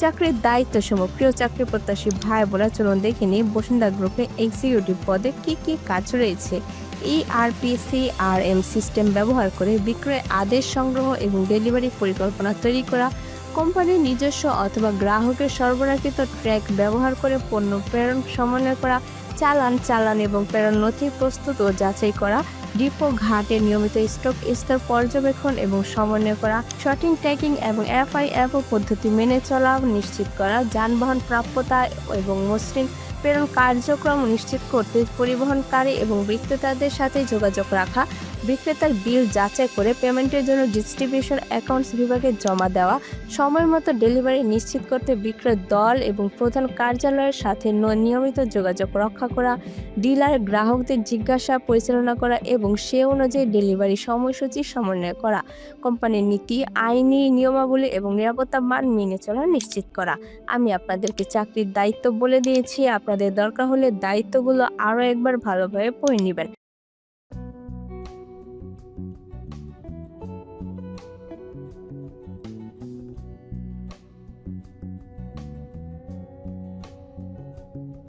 চাকরির দায়িত্ব সমূহ প্রিয় চাকরি প্রত্যাশী ভাই বোনা চলুন দেখে নিই বসুন্ধরা গ্রুপে এক্সিকিউটিভ পদে কি কি কাজ রয়েছে। E ERPC R M system ব্যবহার করে বিক্রয় আদেশ সংগ্রহ এবং ডেলিভারি পরিকল্পনা তৈরি করা, কোম্পানির নিজস্ব অথবা গ্রাহকের সরবরাহকৃত ট্র্যাক ব্যবহার করে পণ্য প্রেরণ, সমন্বয় করা, চালান চালান এবং প্রেরণ নথি প্রস্তুত ও যাচাই করা ডিপো ঘাটে নিয়মিত স্টক স্তর পর্যবেক্ষণ এবং সমন্বয় করা শর্টিং ট্যাকিং এবং এফআইএফও পদ্ধতি মেনে চলা নিশ্চিত করা, যানবাহন প্রাপ্যতা এবং মসৃণ প্রেরণ কার্যক্রম নিশ্চিত করতে পরিবহনকারী এবং বিক্রেতাদের সাথে যোগাযোগ রাখা বিক্রেতার বিল যাচাই করে পেমেন্টের জন্য ডিস্ট্রিবিউশন অ্যাকাউন্টস বিভাগে জমা দেওয়া, সময় মতো ডেলিভারি নিশ্চিত করতে বিক্রয় দল এবং প্রধান কার্যালয়ের সাথে নিয়মিত যোগাযোগ রক্ষা করা, ডিলার গ্রাহকদের জিজ্ঞাসা পরিচালনা করা এবং সে অনুযায়ী ডেলিভারি সময়সূচি সমন্বয় করা, কোম্পানির নীতি, আইনি নিয়মাবলী এবং নিরাপত্তা মান মেনে চলা নিশ্চিত করা। আমি আপনাদেরকে চাকরির দায়িত্ব বলে দিয়েছি। আপনাদের দরকার হলে দায়িত্বগুলো আরও একবার ভালোভাবে পড়ে নেবেন।